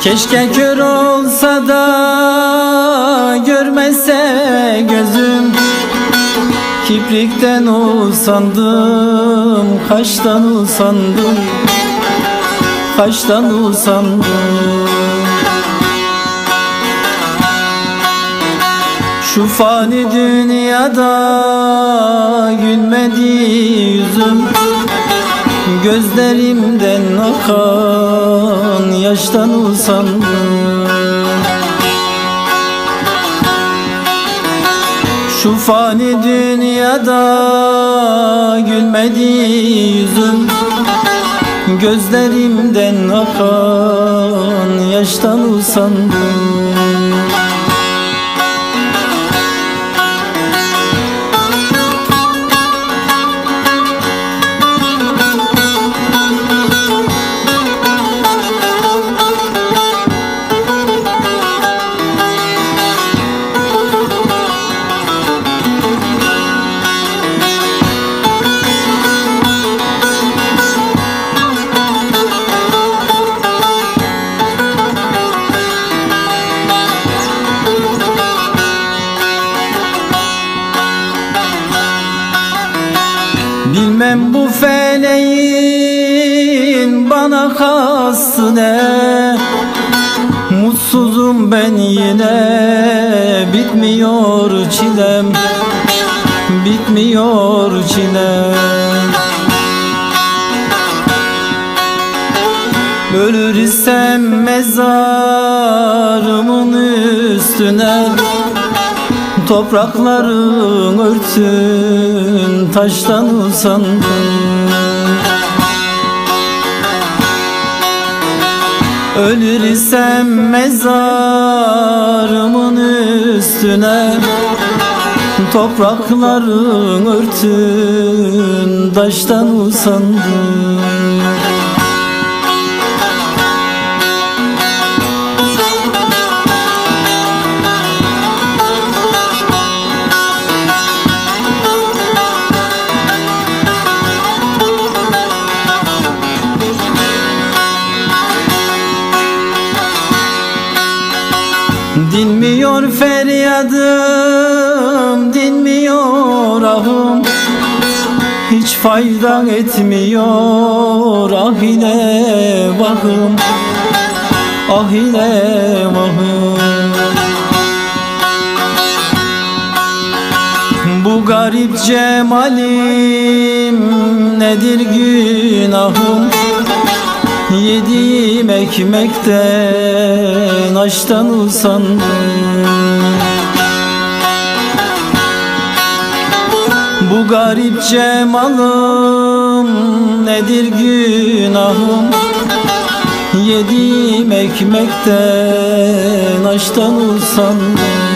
Keşke kör olsa da görmese gözüm. Kiprikten usandım, kaştan usandım Kaştan usandım. Şu fani dünyada gülmedi Gözlerimden akan yaştan usandım Şu fani dünyada gülmedi yüzüm. Gözlerimden akan yaştan usandım Bilmem bu feleğin bana kastı ne Mutsuzum ben yine Bitmiyor çilem. Bitmiyor çilem. Ölür isem mezarımın üstüne Toprakların örtün taştan usandım Ölür isem mezarımın üstüne Toprakların örtün taştan usandım Dinmiyor feryadım, dinmiyor ahım. Hiç fayda etmiyor ah ile vahım. Ah ile vahım. Bu garip cemalim nedir günahım Yediğim ekmekten açtan usandım Bu garip cemalım nedir günahım? Yediğim ekmekten açtan usandım